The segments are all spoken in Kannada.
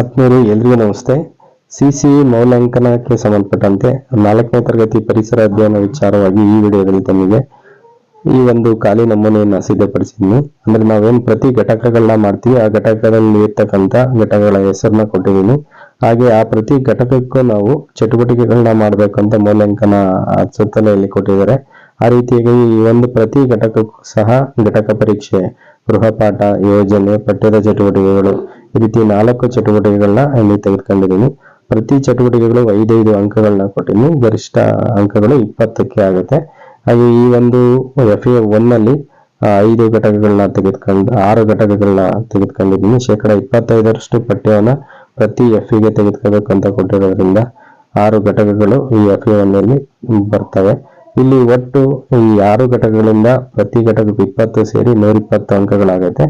ಆತ್ಮೀಯರು ಎಲ್ರಿಗೂ ನಮಸ್ತೆ. ಸಿ ಸಿ ಮೌಲ್ಯಾಂಕನಕ್ಕೆ ಸಂಬಂಧಪಟ್ಟಂತೆ ನಾಲ್ಕನೇ ತರಗತಿ ಪರಿಸರ ಅಧ್ಯಯನ ವಿಚಾರವಾಗಿ ಈ ವಿಡಿಯೋದಲ್ಲಿ ತಮಗೆ ಈ ಒಂದು ಖಾಲಿ ನಮೂನೆಯನ್ನು ಸಿದ್ಧಪಡಿಸಿದ್ವಿ ಅಂದ್ರೆ ನಾವೇನು ಪ್ರತಿ ಘಟಕಗಳನ್ನ ಮಾಡ್ತೀವಿ, ಆ ಘಟಕದಲ್ಲಿ ಇರ್ತಕ್ಕಂಥ ಘಟಕಗಳ ಹೆಸರನ್ನ ಕೊಟ್ಟಿದ್ದೀನಿ ಹಾಗೆ ಆ ಪ್ರತಿ ಘಟಕಕ್ಕೂ ನಾವು ಚಟುವಟಿಕೆಗಳನ್ನ ಮಾಡಬೇಕು ಅಂತ ಮೌಲ್ಯಾಂಕನ ಸುತ್ತಲೇ ಸುತ್ತಲೆಯಲ್ಲಿ ಕೊಟ್ಟಿದ್ದಾರೆ. ಆ ರೀತಿಯಾಗಿ ಈ ಒಂದು ಪ್ರತಿ ಘಟಕಕ್ಕೂ ಸಹ ಘಟಕ ಪರೀಕ್ಷೆ ಗೃಹಪಾಠ ಯೋಜನೆ, ಪಠ್ಯದ ಚಟುವಟಿಕೆಗಳು ಈ ರೀತಿ ನಾಲ್ಕು ಚಟುವಟಿಕೆಗಳನ್ನ ಇಲ್ಲಿ ತೆಗೆದುಕೊಂಡಿದ್ದೀನಿ. ಪ್ರತಿ ಚಟುವಟಿಕೆಗಳು ಐದೈದು ಅಂಕಗಳನ್ನ ಕೊಟ್ಟಿದ್ದೀನಿ. ಗರಿಷ್ಠ ಅಂಕಗಳು ಇಪ್ಪತ್ತಕ್ಕೆ ಆಗುತ್ತೆ. ಹಾಗೆ ಈ ಒಂದು ಎಫ್ ಎ ಒನ್ನಲ್ಲಿ ಐದು ಘಟಕಗಳನ್ನ ತೆಗೆದುಕೊಂಡು, ಆರು ಘಟಕಗಳನ್ನ ತೆಗೆದುಕೊಂಡಿದ್ದೀನಿ. ಶೇಕಡ ಇಪ್ಪತ್ತೈದರಷ್ಟು ಪಠ್ಯವನ್ನ ಪ್ರತಿ ಎಫ್ಗೆ ತೆಗೆದುಕೋಬೇಕು ಅಂತ ಕೊಟ್ಟಿರೋದ್ರಿಂದ ಆರು ಘಟಕಗಳು ಈ ಎಫ್ ಎ ಒನ್ನಲ್ಲಿ ಬರ್ತವೆ. ಇಲ್ಲಿ ಒಟ್ಟು ಈ ಆರು ಘಟಕಗಳಿಂದ ಪ್ರತಿ ಘಟಕಕ್ಕೆ ಇಪ್ಪತ್ತು ಸೇರಿ ನೂರ ಇಪ್ಪತ್ತು ಅಂಕಗಳಾಗುತ್ತೆ.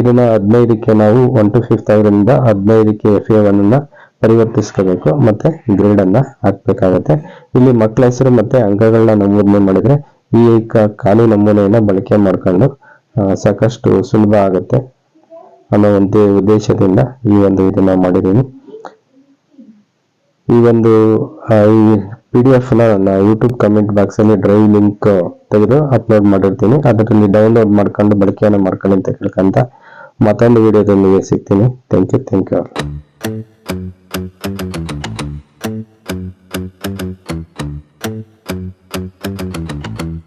ಇದನ್ನ ಹದಿನೈದಕ್ಕೆ ನಾವು ಒನ್ ಟು ಫಿಫ್ತ್ ಅವರಿಂದ ಹದಿನೈದಕ್ಕೆ ಎಫ್ ಎ ಒನ್ ಅನ್ನ ಪರಿವರ್ತಿಸ್ಕೋಬೇಕು, ಮತ್ತೆ ಗ್ರೇಡ್ ಅನ್ನ ಹಾಕ್ಬೇಕಾಗತ್ತೆ. ಇಲ್ಲಿ ಮಕ್ಕಳ ಹೆಸರು ಮತ್ತೆ ಅಂಕಗಳನ್ನ ನಮೂದನೆ ಮಾಡಿದ್ರೆ ಈ ಖಾಲಿ ನಮೂನೆಯನ್ನ ಬಳಕೆ ಮಾಡ್ಕೊಂಡು ಸಾಕಷ್ಟು ಸುಲಭ ಆಗುತ್ತೆ ಅನ್ನೋ ಒಂದು ಉದ್ದೇಶದಿಂದ ಈ ಒಂದು ಇದನ್ನ ಮಾಡಿದ್ದೀನಿ. ಈ ಒಂದು ಈ ಪಿ ಡಿ ಎಫ್ ನನ್ನ ಯೂಟ್ಯೂಬ್ ಕಮೆಂಟ್ ಬಾಕ್ಸ್ ಅಲ್ಲಿ ಡ್ರೈವ್ ಲಿಂಕ್ ತೆಗೆದು ಅಪ್ಲೋಡ್ ಮಾಡಿರ್ತೀನಿ. ಅದರಲ್ಲಿ ಡೌನ್ಲೋಡ್ ಮಾಡ್ಕೊಂಡು ಬಳಕೆಯನ್ನು ಮಾಡ್ಕೊಳ್ಳಿ ಅಂತ ಕೇಳ್ಕೊಂತ ಮತ್ತೊಂದು ವಿಡಿಯೋದೊಂದಿಗೆ ಸಿಗ್ತೀನಿ. Thank you thank you